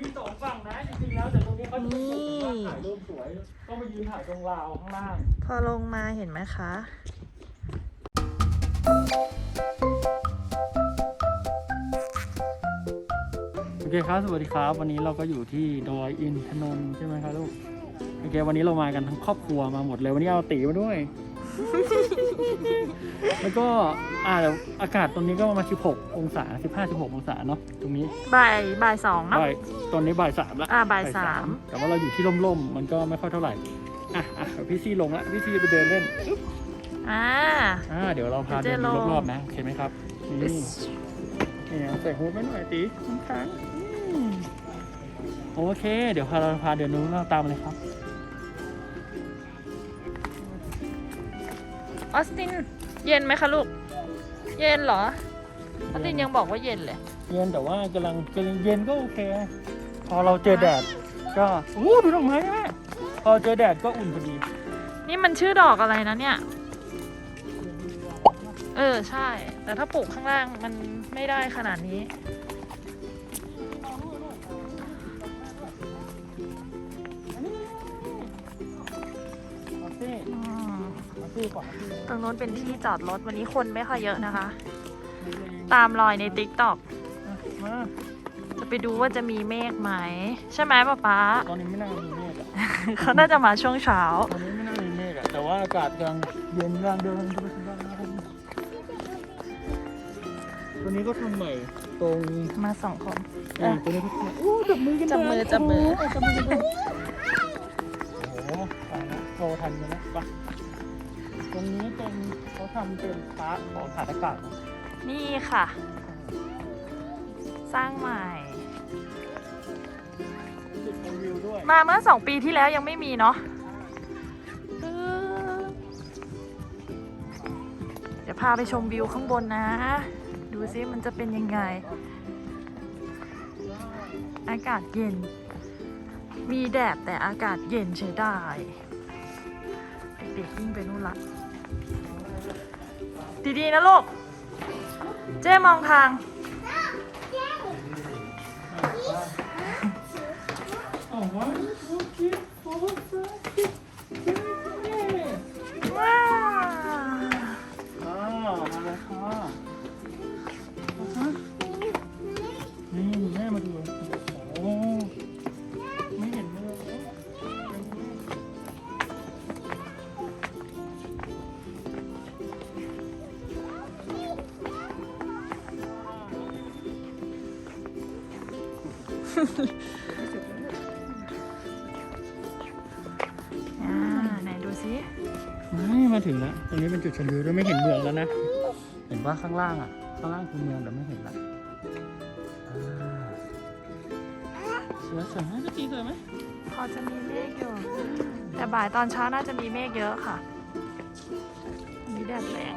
มีสองฝั่งนะจริงๆแล้วแต่ตรงนี้เขาจะเป็นจุดสำหรับถ่ายรูปสวยต้องไปยืนถ่ายตรงราวข้างล่าง พอลงมาเห็นไหมคะ โอเคครับ สวัสดีครับ วันนี้เราก็อยู่ที่ดอยอินทนนท์ใช่ไหมครับลูก โอเค วันนี้เรามากันทั้งครอบครัวมาหมดเลย วันนี้เอาตีมาด้วย แล้วก็อ่าเดี๋ยวอากาศตรงนี้ก็ประมาณ 16 องศา 15-16 องศาเนาะตรงนี้บ่ายบ่ายสองเนาะบ่ายตอนนี้บ่ายสามละอ่าบ่ายสามแต่ว่าเราอยู่ที่ร่มๆ มันก็ไม่ค่อยเท่าไหร่ อะอะเดี๋ยวพี่ซี่ลงละพี่ซี่ไปเดินเล่น อ่า อ่าเดี๋ยวเราพาเดี๋เดิยวนเจ๊ลงรอบๆนะโอเคไหมครับ นี่นี่ใส่ฮูดไว้หน่อยตีค้างๆอืมโอเค เดี๋ยวพาเราพาเดินนู้นเราตามเลยครับ ออสติน เย็นไหมคะลูก เย็นเหรอ ออสตินยังบอกว่าเย็นเลย เย็นแต่ว่ากำลังกำลังเย็นก็โอเค พอเราเจอแดดก็อู้ดูดอกไม้แม่พอเจอแดดก็อุ่นพอดีนี่มันชื่อดอกอะไรนะเนี่ย เออใช่ แต่ถ้าปลูกข้างล่างมันไม่ได้ขนาดนี้ ตรงนู้นเป็นที่จอดรถวันนี้คนไม่ค่อยเยอะนะคะ ตามรอยในติ๊กต็อกมาจะไปดูว่าจะมีเมฆไหม ใช่ไหมป๊าป๊าตอนนี้ไม่น่ามีเมฆอะเขาน่าจะมาช่วงเช้าตอนนี้ไม่น่ามีเมฆอะแต่ว่าอากาศกำลังเย็นกำลังเดินดูสิบ้างนะครับตัวนี้ก็ทำใหม่ตรงมาสองคนอ่าตัวนี้ก็ทำอู้จับมือกันจับมือจับมือโโหจับมือกันด้วยโอ้โหไปนะโทรทันกันนะไป ตรงนี้เป็นเขาทำเป็นพาร์ทของขาดอากาศนะนี่ค่ะ สร้างใหม่จุดชมวิวด้วยมาเมื่อสองปีที่แล้วยังไม่มีเนาะเออเดี๋ยวพาไปชมวิวข้างบนนะ ดูซิมันจะเป็นยังไง อากาศเย็น มีแดดแต่อากาศเย็นใช้ได้ เด็กๆวิ่งไปนู่นละ ดีๆนะลูก เจ๊มองทางอ๋อว่าโอ อ่าไหนดูซิไม่มาถึงแล้ว ตรงนี้เป็นจุดชมวิวด้วยไม่เห็นเมืองแล้วนะ เห็นว่าข้างล่างอะ ข้างล่างคือเมืองแต่ไม่เห็นละอ่าสวยสวยไหมพี่ตีสวยไหมพอจะมีเมฆอยู่ แต่บ่ายตอนเช้าน่าจะมีเมฆเยอะค่ะ มีแดดแรง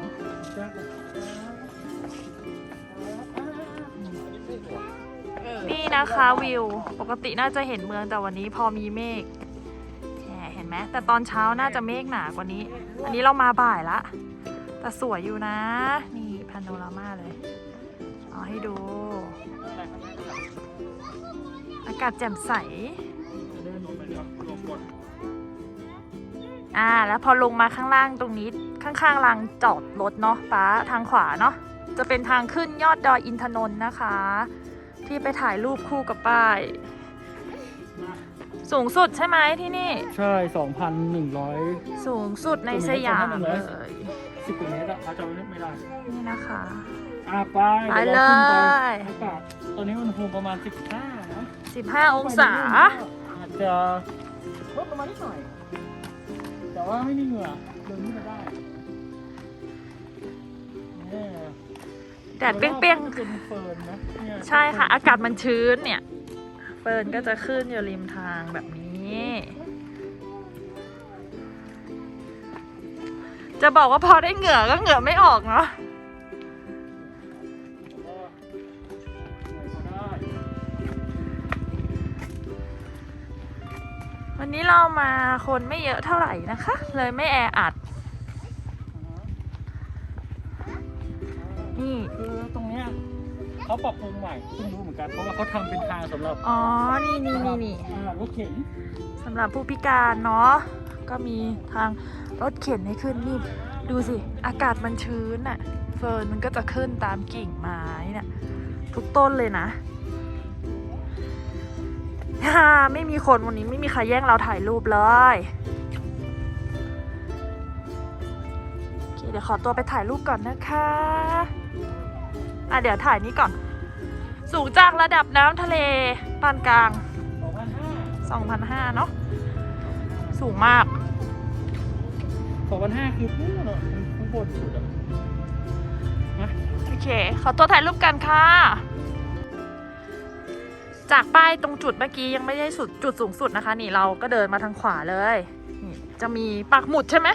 นี่นะคะวิว ปกติน่าจะเห็นเมืองแต่วันนี้พอมีเมฆแหมเห็นไหมแต่ตอนเช้าน่าจะเมฆหนากว่านี้ อันนี้เรามาบ่ายละ แต่สวยอยู่นะ นี่พาโนรามาเลย เอาให้ดู อากาศแจ่มใสอ่าแล้วพอลงมาข้างล่างตรงนี้ข้างๆลานจอดรถเนาะป้าทางขวาเนาะจะเป็นทางขึ้นยอดดอยอินทนนท์นะคะ ที่ไปถ่ายรูปคู่กับป้าย สูงสุดใช่ไหมที่นี่ ใช่สองพันหนึ่งร้อยสูงสุดในสยามเลยสิบกว่าเมตรอะเขาจำไม่ได้ นี่นะคะ อ่าไปไปดี๋วราขึ้นเลยอากาศตอนนี้อุณหภูมิประมาณสิบห้านะ15 องศา อาจจะลดประมาณนิดหน่อย แต่ว่าไม่มีเหงื่อเดินขึ้นไปได้เนี่ย แดดเปรี้ยงๆ เป็นเฟิร์นนะเนี่ยๆใช่ค่ะ อากาศมันชื้นเนี่ย เฟิร์นก็จะขึ้นอยู่ริมทางแบบนี้ จะบอกว่าพอได้เหงื่อก็เหงื่อไม่ออกเนาะวันนี้เรามาคนไม่เยอะเท่าไหร่นะคะ เลยไม่แออัด นี่คือตรง เนี้ยเขาปรับปรุงใหม่เพิ่งรู้เหมือนกันเพราะว่าเขาทำเป็นทางสำหรับอ๋อ นี่นี่นี่นี่อ่ารถเข็นสำหรับผู้พิการเนาะ ก็มีทางรถเข็นให้ขึ้นนี่ ดูสิ อากาศมันชื้นอะเฟิร์นมันก็จะขึ้นตามกิ่งไม้เนี่ยทุกต้นเลยนะฮ่าไม่มีคนวันนี้ไม่มีใครแย่งเราถ่ายรูปเลยโอเคเดี๋ยวขอตัวไปถ่ายรูปก่อนนะคะ อะเดี๋ยวถ่ายนี้ก่อน สูงจากระดับน้ำทะเลปานกลางสองพันห้า2,500เนาะสูงมากสองพันห้าคือนู่นอะข้างบนสุดอะนะโอเค ขอตัวถ่ายรูปกันค่ะ จากป้ายตรงจุดเมื่อกี้ยังไม่ได้สุดจุดสูงสุดนะคะ นี่เราก็เดินมาทางขวาเลยนี่จะมีปักหมุดใช่ไหม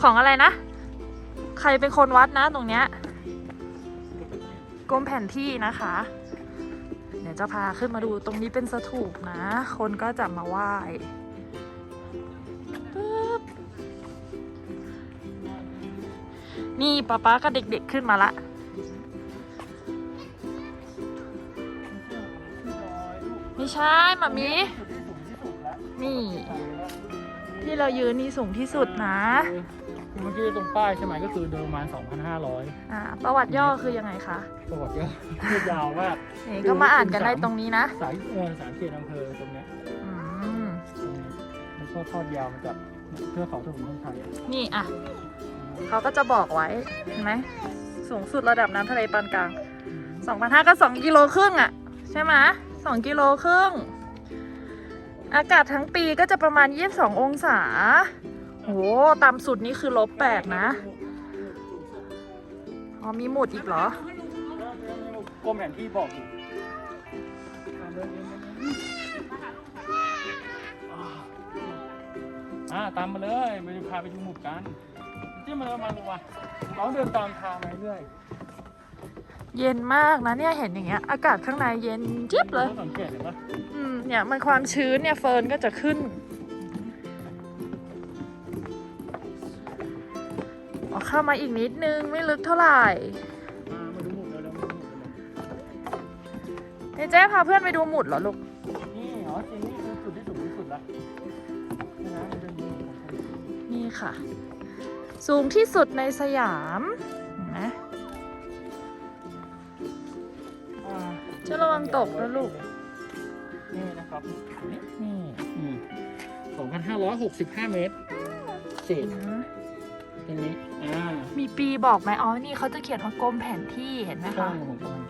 ของอะไรนะ ใครเป็นคนวัดนะตรงเนี้ย กรมแผนที่นะคะ เดี๋ยวจะพาขึ้นมาดูตรงนี้เป็นสถูปนะ คนก็จะมาไหว้ปึ๊บนี่ป๊าป๊ากับเด็กๆขึ้นมาละไม่ใช่หมามีนี่ ที่เรายืนนี่สูงที่สุดนะ เมื่อกี้ตรงป้ายใช่ไหมก็คือเดินประมาณ2,500 อ่าประวัติย่อคือยังไงคะประวัติก็ยืดยาวมาก นี่ก็มาอ่านกันได้ตรงนี้นะสายเออสายเขตอำเภอตรงเนี้ยอืมตรงนี้แล้วก็ทอดยาวมาจากเทือกเขาถนนคนไทยอะนี่อะเขาก็จะบอกไว้เห็นไหมสูงสุดระดับน้ำทะเลปานกลาง2,500ก็2กิโลครึ่งอะ ใช่ไหม2กิโลครึ่ง อากาศทั้งปีก็จะประมาณ 22 องศา โหต่ำสุดนี่คือลบแปดนะ อ๋อมีหมุดอีกเหรอ กรมแผนที่บอกอยู่อ่าตามมาเลยไปพาไปดูหมุดกันที่มาแล้วมาลงมาเราเดินตามทางมาเรื่อยเย็นมากนะเนี่ยเห็นอย่างเงี้ย อากาศข้างในเย็นจิ๊บเลยเราสังเกตเห็นปะอืมเนี่ยมันความชื้นเนี่ยเฟิร์นก็จะขึ้น เข้ามาอีกนิดนึงไม่ลึกเท่าไหร่มามาดูหมุดเลยเรามาดูหมุดเลยเฮ้ยเจ๊พาเพื่อนไปดูหมุดเหรอลูก นี่อ๋อจริงนี่คือจุดที่สูงที่สุดละนี่นะมันเป็นหมุดของคนนี่ค่ะ สูงที่สุดในสยามเห็นไหมอ่าจะระวังตกนะลูก นี่นะครับนี่นี่สองพันห้าร้อยหกสิบห้าเมตรเศษอืม ตรงนี้อ่ามีปีบอกไหมอ๋อ นี่เขาจะเขียนว่ากรมแผนที่เห็นไหมช่อคะ งของกำลัง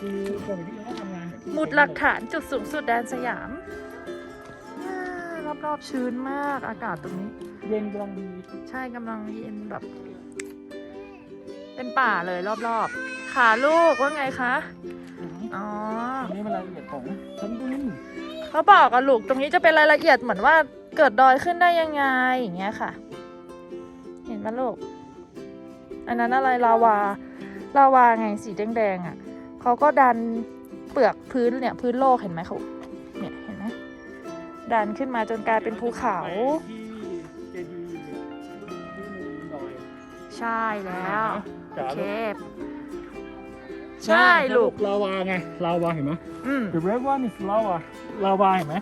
คือกรมที่เขาทำงานหมุดหลักฐานจุดสูงสุดแดนสยามอ่ารอบๆชื้นมากอากาศตรงนี้ เย็นกำลังดีใช่กำลังเย็นแบบ เป็นป่าเลยรอบๆขาลูกว่าไงคะ อ๋อ อันนี้มันรายละเอียดของชั้นดินเขาบอกอะลูกตรงนี้จะเป็นรายละเอียดเหมือนว่าเกิดดอยขึ้นได้ยังไงอย่างเงี้ยค่ะ เห็นไหมลูก อันนั้นอะไรลาวา ลาวาไงสีแดงๆอะเขาก็ดันเปลือกพื้นเนี่ยพื้นโลกเห็นไหมเขาเนี่ยเห็นไหมดันขึ้นมาจนกลายเป็นภูเขาที่เจดีย์ที่มูลดอยใช่แล้วโอจ๋าเคลูกใช่ลูกลาวาไงลาวาเห็นไหมอืม The red one is lava ลาวาเห็นไหม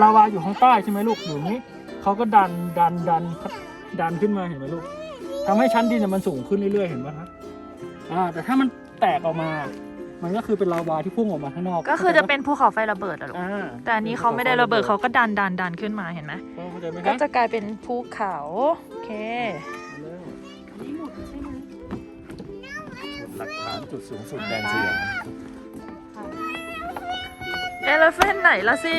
ลาวาอยู่ข้างใต้ใช่ไหมลูกอยู่นี้เขาก็ดันดันดัน ดันขึ้นมาเห็นไหมลูกทำให้ชั้นดินเนยมันสูงขึ้นเรื่อยๆเห็นไหมครับอ่า แต่ถ้ามันแตกออกมา มันก็คือเป็นลาวาที่พุ่งออกมาข้างนอก ก็คือจะเป็นภูเขาไฟระเบิดอะลูกอ่าแต่อันนี้เขาไม่ได้ระเบิดเขาก็ดันดันดันขึ้นมาเห็นไหมเข้าใจไหมคก็รับจะกลายเป็นภูเขาโอเคหลักฐานจุดสูงสุดแดนสยามเอลเฟนไหนละสิ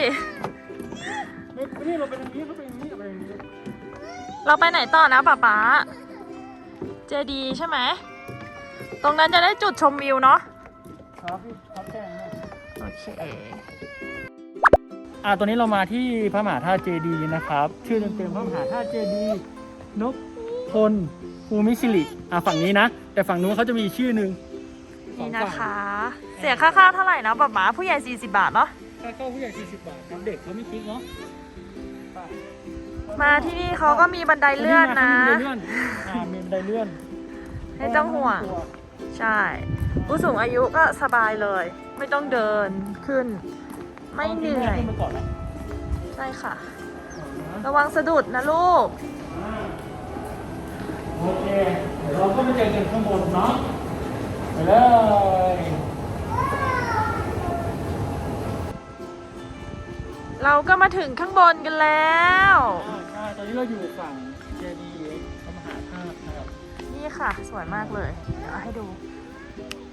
ไม่นี่เราเป็นอย่างนี้เขาเป็นอย่างนี้เราเป็นอย่างนี้ เราไปไหนต่อนะป๊าป๊าเจดีใช่ไหม ตรงนั้นจะได้จุดชมวิวเนาะครับพี่ครับแจ้งแม่โอเค อ่าตอนนี้เรามาที่พระมหาธาตุเจดีย์นะครับ ชื่อเต็มๆพระมหาธาตุเจดีย์นพพลภูมิสิริอ่าฝั่งนี้นะ แต่ฝั่งนู้นเขาจะมีอีกชื่อหนึ่งสอนี่งนะฝั่งคะ เสียค่าข้าวเท่าไหร่นะป๊าป๊าผู้ใหญ่ 40 บาทเนาะค่าเข้าผู้ใหญ่40 บาทครับเด็กเขาไม่คิดเนาะไป มาที่นี่เขาก็มีบันไดเลื่อนนะมีบันไดเลื่อนอ่ามีบันไดเลื่อนไม่ต้องห่วง ใช่อ่ผู้สูงอายุก็สบายเลย ไม่ต้องเดินขึ้น ไม่เหนื่อย ขึ้นไปก่อนนะใช่ค่ะ ระวังสะดุดนะลูก โอเคเดี๋ยวเราก็มาเจอกันข้างบนเนาะไปเลย เราก็มาถึงข้างบนกันแล้ว อ่าใช่ตอนนี้เราอยู่ฝั่งเจดีย์พระมหาธาตุนะครับนี่ค่ะ สวยมากเลย เดี๋ยวเอาให้ดู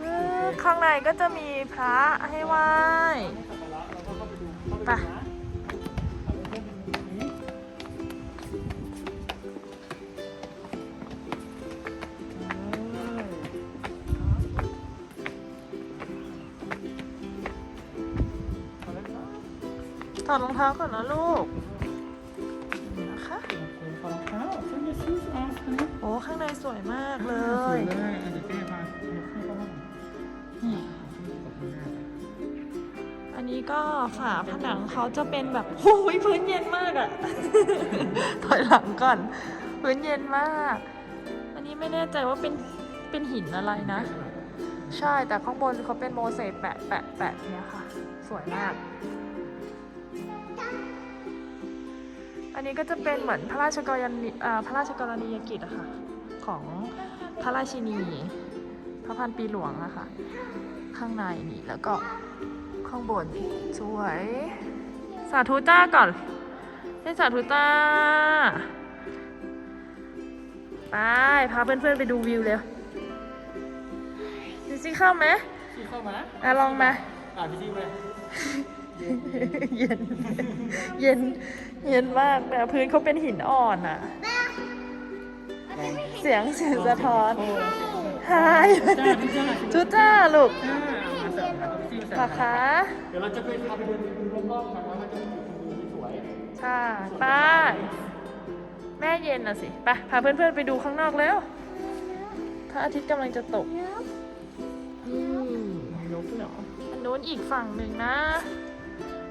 เออข้างในก็จะมีพระให้ไหว้ สักการะเราก็เข้าไปดูเข้าไปไปดูนะ ถอดรองเท้าก่อนนะลูกนี่นะคะโอเคขอบคุณครับ Send your shoes off นะโอ้ข้างในสวยมากเลสวยยเลยอะเดี๋ยวเจ๊พาให้เข้าห้องนี่ขอบคุณมากอันนี้ก็ฝาผนังเขาจะเป็นแบบโอ้ยพื้นเย็นมากอะถอยหลังก่อนพื้นเย็นมาก อันนี้ไม่แน่ใจว่าเป็นเป็นหินอะไรนะ ใช่แต่ข้างบนเขาเป็นโมเสสแปะแปะแปะเนี่ยค่ะ สวยมาก อันนี้ก็จะเป็นเหมือนพระราชกรณีอ่าพระราชกรณียกิจอะค่ะของพระราชินี พระพันปีหลวงอะค่ะ ข้างในนี่แล้วก็ข้างบนสวย สาธุจ้าก่อนให้สาธุจ้า ไป พาเพื่อนๆไปดูวิวเร็วดูสิเข้าไหมพี่เข้ามาอะลองมาอ่าพี่ซิวเลย เย็น เย็น เย็นมากแต่พื้นเขาเป็นหินอ่อนอะ เสียงเสียงสะท้อนโอ้ฮายจ้าพี่จ้าทุจ้าลูกจ้ามาเสริมนะพี่ซิวเสริมปะคะเดี๋ยวเราจะไปพาไปเดินดูรอบๆกันว่ามันจะมีวิวที่สวยใช่ไปแม่เย็นน่ะสิไปพาเพื่อนๆไปดูข้างนอกแล้วพระอาทิตย์กำลังจะตกนี่นกเหรออันนู้นอีกฝั่งหนึ่งนะ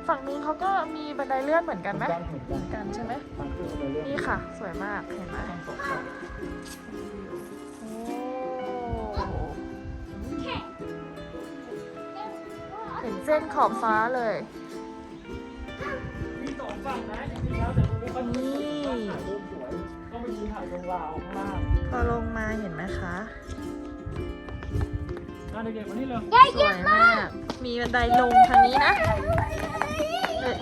ฝั่งนู้นเขาก็มีบันไดเลื่อนเหมือนกันไหมเหมือนกันเหมือนกันใช่ไหมทางขึ้นไปเรื่อยนี่ค่ะ สวยมากเห็นไหมทางสองฝั่งโอ้เห็นเส้นขอบฟ้าเลยมีสองฝั่งนะจริงๆแล้วแต่ตรงนี้เขานี่ถ่ายรูปสวยต้องไปยืนถ่ายตรงราวข้างล่างพอลงมาเห็นไหมคะ อะเด็กๆมานี่เลยสวยมากมีบันไดลงทางนี้นะเอ้ย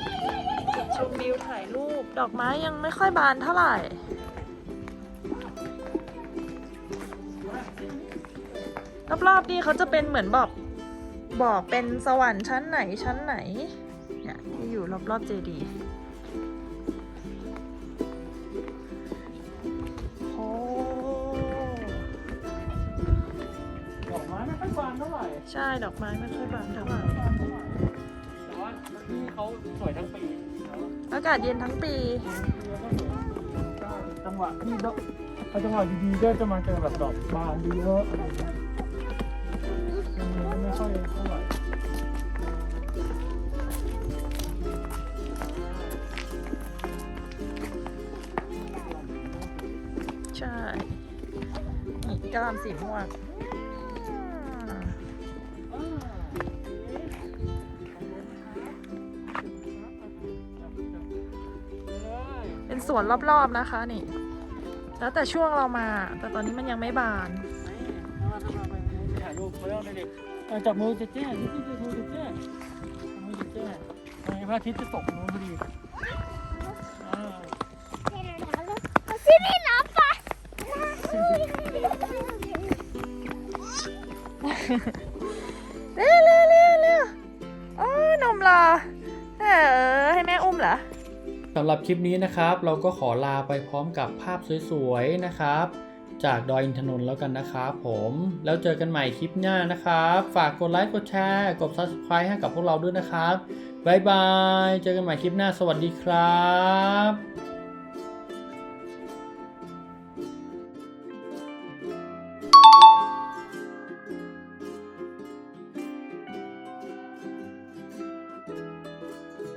ชมวิวถ่ายรูป ดอกไม้ยังไม่ค่อยบานเท่าไหร่ รอบๆนี่เขาจะเป็นเหมือนบอกบอกเป็นสวรรค์ชั้นไหนชั้นไหนเนี่ยที่อยู่รอบๆเจดีย์ ใช่ดอกไม้ไม่ค่อยบานเท่าไหร่แต่ว่าที่เขาสวยทั้งปีอากาศเย็นทั้งปี จังหวะที่ดอกพอจังหวะดีๆก็จะมาเจอแบบดอกบานเยอะอะไรอย่างเงี้ยมันไม่ค่อยเท่าไหร่ใช่นี่กระลำสีม่วง วนรอบๆนะคะนี่ แล้วแต่ช่วงเรามา แต่ตอนนี้มันยังไม่บานถ่ายรูปเขาเล่าเด็กจับมือจ๊เจ๊ที่จับมือจ๊เจ๊จับมือจ๊เจ๊ตอนนี้พระอาทิตย์จะตกนู้นพอดีอ่าซินี่น้ำปะ สำหรับคลิปนี้นะครับ เราก็ขอลาไปพร้อมกับภาพสวยๆนะครับ จากดอยอินทนนท์แล้วกันนะครับผมแล้วเจอกันใหม่คลิปหน้านะครับ ฝากกดไลค์กดแชร์กด subscribe ให้กับพวกเราด้วยนะครับบ๊ายบาย เจอกันใหม่คลิปหน้าสวัสดีครับ